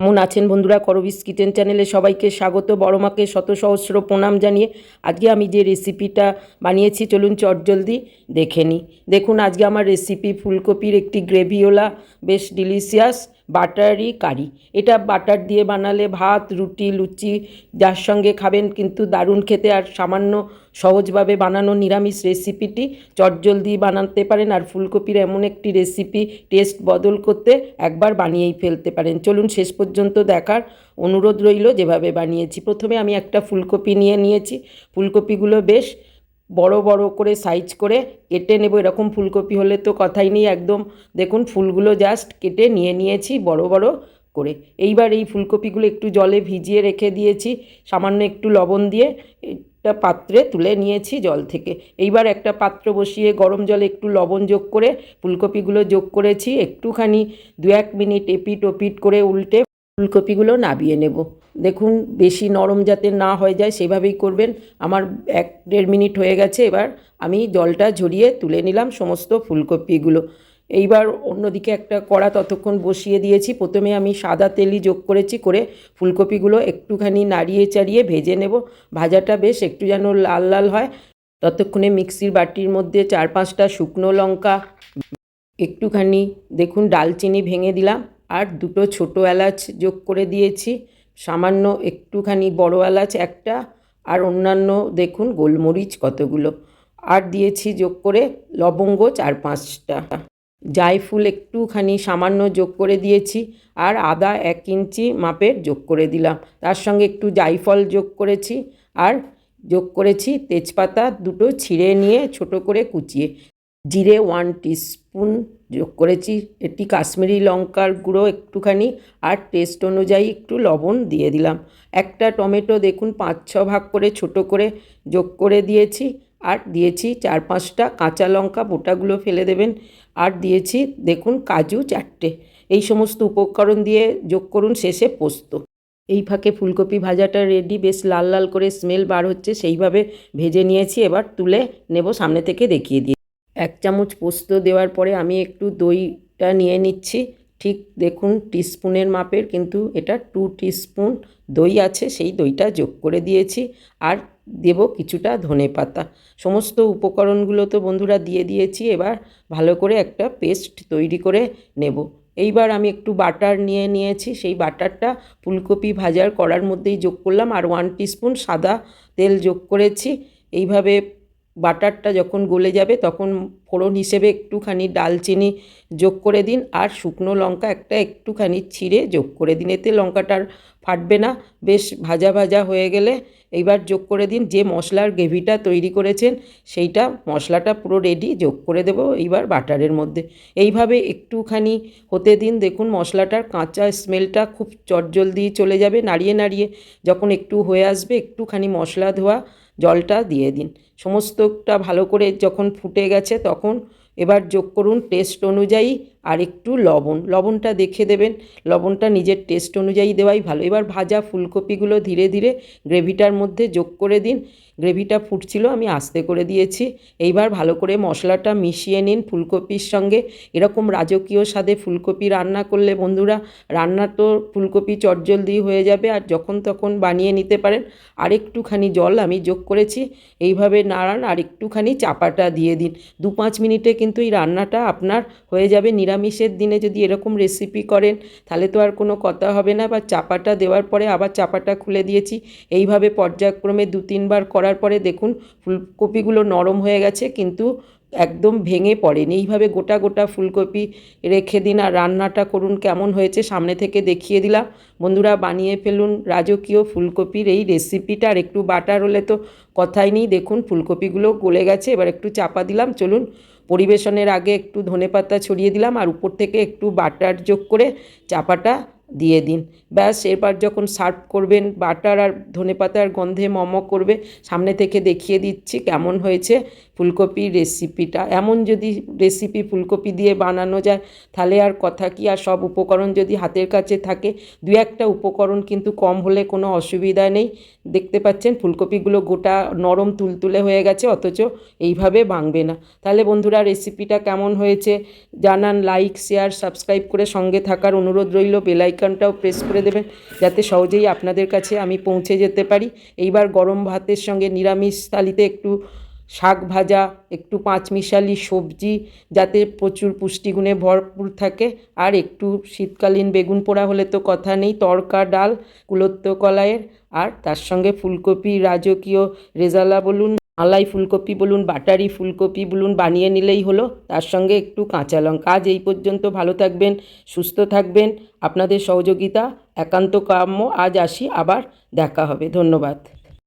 কেমন আছেন বন্ধুরা? করবিস কিচেন চ্যানেলে সবাইকে স্বাগত। বড় মাকে শত সহস্র প্রণাম জানিয়ে আজকে আমি যে রেসিপিটা বানিয়েছি, চলুন চটজলদি দেখে নিই। দেখুন, আজকে আমার রেসিপি ফুলকপির একটি গ্রেভিওলা বেশ ডিলিশিয়াস বাটারি কারি। এটা বাটার দিয়ে বানালে ভাত, রুটি, লুচি, যার সঙ্গে খাবেন কিন্তু দারুণ খেতে আর সামান্য সহজভাবে বানানো নিরামিষ রেসিপিটি চটজলদি বানাতে পারেন আর ফুলকপির এমন একটি রেসিপি টেস্ট বদল করতে একবার বানিয়েই ফেলতে পারেন। চলুন শেষ পর্যন্ত দেখার অনুরোধ রইল যেভাবে বানিয়েছি। প্রথমে আমি একটা ফুলকপি নিয়ে নিয়েছি। ফুলকপিগুলো বেশ বড় বড় করে সাইজ করে কেটে নেব। এরকম ফুলকপি হলে তো কথাই নেই একদম। দেখুন ফুলগুলো জাস্ট কেটে নিয়ে নিয়েছি বড় বড় করে। এইবার এই ফুলকপিগুলো একটু জলে ভিজিয়ে রেখে দিয়েছি। সামান্য একটু লবণ দিয়ে একটা পাত্রে তুলে নিয়েছি জল থেকে। এইবার একটা পাত্র বসিয়ে গরম জলে একটু লবণ যোগ করে ফুলকপিগুলো যোগ করেছি। একটুখানি দু এক মিনিট এপিট ওপিট করে উল্টে ফুলকপিগুলো নাবিয়ে নেব। দেখুন, বেশি নরম যাতে না হয়ে যায়, সেভাবেই করবেন। আমার এক দেড় মিনিট হয়ে গেছে, এবার আমি জলটা ঝরিয়ে তুলে নিলাম সমস্ত ফুলকপিগুলো। এইবার অন্যদিকে একটা কড়া ততক্ষণ বসিয়ে দিয়েছি। প্রথমে আমি সাদা তেলই যোগ করেছি, করে ফুলকপিগুলো একটুখানি নাড়িয়ে চাড়িয়ে ভেজে নেব। ভাজাটা বেশ একটু যেন লাল লাল হয়। ততক্ষণে মিক্সির বাটির মধ্যে চার পাঁচটা শুকনো লঙ্কা, একটুখানি দেখুন, ডালচিনি ভেঙে দিলাম। আর দুটো ছোটো এলাচ যোগ করে দিয়েছি। সামান্য একটুখানি বড় এলাচ একটা আর অন্যান্য দেখুন গোলমরিচ কতগুলো। আর দিয়েছি যোগ করে লবঙ্গ চার পাঁচটা। জায়ফুল একটুখানি সামান্য যোগ করে দিয়েছি আর আদা এক ইঞ্চি মাপের যোগ করে দিলাম। তার সঙ্গে একটু জায়ফল যোগ করেছি আর যোগ করেছি তেজপাতা দুটো ছিঁড়ে নিয়ে ছোট করে কুচিয়ে। জিরে ওয়ান টিস্পুন যোগ করেছি। এটি কাশ্মীরি লঙ্কার গুঁড়ো একটুখানি আর টেস্ট অনুযায়ী একটু লবণ দিয়ে দিলাম। একটা টমেটো দেখুন, পাঁচ, ছ ভাগ করে ছোট করে যোগ করে দিয়েছি। আর দিয়েছি চার, পাঁচটা কাঁচা লঙ্কা বোটাগুলো ফেলে দেবেন। আর দিয়েছি দেখুন, কাজু চারটে। এই সমস্ত উপকরণ দিয়ে যোগ করুন শেষে পোস্ত। এই ফাঁকে ফুলকপি ভাজাটা রেডি বেশ লাল লাল করে স্মেল বার হচ্ছে, সেইভাবে ভেজে নিয়েছি। এবার তুলে নেব সামনে থেকে দেখিয়ে দিয়ে। এক চামচ পোস্ত দেওয়ার পরে আমি একটু দইটা নিয়ে নিচ্ছি। ঠিক দেখুন, টিস্পুনের মাপের, কিন্তু এটা টু টিস্পুন দই আছে, সেই দইটা যোগ করে দিয়েছি। আর দেব কিছুটা ধনে পাতা। সমস্ত উপকরণগুলো তো বন্ধুরা দিয়ে দিয়েছি, এবার ভালো করে একটা পেস্ট তৈরি করে নেব। এইবার আমি একটু বাটার নিয়ে নিয়েছি, সেই বাটারটা ফুলকপি ভাজার করার মধ্যেই যোগ করলাম, আর ওয়ান টিস্পুন সাদা তেল যোগ করেছি। এইভাবে বাটারটা যখন গলে যাবে তখন ফোড়ন হিসেবে একটুখানি ডালচিনি যোগ করে দিন আর শুকনো লঙ্কা একটা একটুখানি ছিঁড়ে যোগ করে দিন। এতে লঙ্কাটার ফাটবে না। বেশ ভাজা ভাজা হয়ে গেলে এইবার যোগ করে দিন। যে মশলার গ্রেভিটা তৈরি করেছেন, সেইটা মশলাটা পুরো রেডি যোগ করে দেবো এইবার বাটারের মধ্যে। এইভাবে একটুখানি হতে দিন। দেখুন মশলাটার কাঁচা স্মেলটা খুব চটজলদি চলে যাবে। নাড়িয়ে নাড়িয়ে যখন একটু হয়ে আসবে, একটুখানি মশলা ধোয়া জলটা দিয়ে দিন। সমস্তটা ভালো করে যখন ফুটে গেছে, তখন এবার যোগ করুন। টেস্ট অনুযায়ী আর একটু লবণ, লবণটা দেখে দেবেন। লবণটা নিজের টেস্ট অনুযায়ী দেওয়াই ভালো। এবার ভাজা ফুলকপিগুলো ধীরে ধীরে গ্রেভিটার মধ্যে যোগ করে দিন। গ্রেভিটা ফুটছিল, আমি আস্তে করে দিয়েছি। এইবার ভালো করে মশলাটা মিশিয়ে নিন ফুলকপির সঙ্গে। এরকম রাজকীয় স্বাদে ফুলকপি রান্না করলে বন্ধুরা, রান্না তো ফুলকপি চটজলদি হয়ে যাবে আর যখন তখন বানিয়ে নিতে পারেন। আর একটুখানি জল আমি যোগ করেছি। এইভাবে নাড়ান আর একটুখানি চাপাটা দিয়ে দিন। দু পাঁচ মিনিটে কিন্তু এই রান্নাটা আপনার হয়ে যাবে নিরামিষের দিনে যদি এরকম রেসিপি করেন, তাহলে তো আর কোনো কথা হবে না। বা চাপাটা দেওয়ার পরে আবার চাপাটা খুলে দিয়েছি। এইভাবে পর্যায়ক্রমে দু তিনবার করার পরে দেখুন, ফুলকপিগুলো নরম হয়ে গেছে। কিন্তু একদম ভেঙে পড়েনি। এইভাবে গোটা গোটা ফুলকপি রেখে দিন আর রান্নাটা করুন কেমন হয়েছে সামনে থেকে দেখিয়ে দিলাম। বন্ধুরা বানিয়ে ফেলুন রাজকীয় ফুলকপির এই রেসিপিটা। আর একটু বাটার হলে তো কথাই নেই। দেখুন ফুলকপিগুলো গলে গেছে, এবার একটু চাপা দিলাম। চলুন পরিবেশনের আগে একটু ধনেপাতা ছড়িয়ে দিলাম আর উপর থেকে একটু বাটার যোগ করে চাপাটা দিয়ে দিন। ব্যাস, এরপর যখন সার্ভ করবেন, বাটার আর ধনেপাতার গন্ধে মম করবে, সামনে থেকে দেখিয়ে দিচ্ছি কেমন হয়েছে ফুলকপির রেসিপিটা এমন যদি রেসিপি ফুলকপি দিয়ে বানানো যায়, তাহলে আর কথা কি, আর সব উপকরণ যদি হাতের কাছে থাকে, দু একটা উপকরণ কিন্তু কম হলে কোনো অসুবিধা নেই। দেখতে পাচ্ছেন, ফুলকপিগুলো গোটা নরম তুলতুলে হয়ে গেছে, অথচ এইভাবে ভাঙবে না। তাহলে বন্ধুরা রেসিপিটা কেমন হয়েছে জানান লাইক শেয়ার সাবস্ক্রাইব করে সঙ্গে থাকার অনুরোধ রইল বেলাই আইকনটাও প্রেস করে দেবেন, যাতে সহজেই আপনাদের কাছে আমি পৌঁছে যেতে পারি। এইবার গরম ভাতের সঙ্গে নিরামিষ থালিতে একটু শাক ভাজা, একটু পাঁচমিশালি সবজি, যাতে প্রচুর পুষ্টিগুণে ভরপুর থাকে। আর একটু শীতকালীন বেগুন পোড়া হলে তো কথা নেই তড়কা ডাল কুলত্য কলাইয়ের, আর তার সঙ্গে ফুলকপি, রাজকীয় রেজালা বলুন। মালাই ফুলকপি বলুন, বাটারি ফুলকপি বলুন, বানিয়ে নিলেই হলো। তার সঙ্গে একটু কাঁচা লঙ্কা। আজ এই পর্যন্ত ভালো থাকবেন, সুস্থ থাকবেন। আপনাদের সহযোগিতা, একান্ত কাম্য। আজ আসি, আবার দেখা হবে। ধন্যবাদ।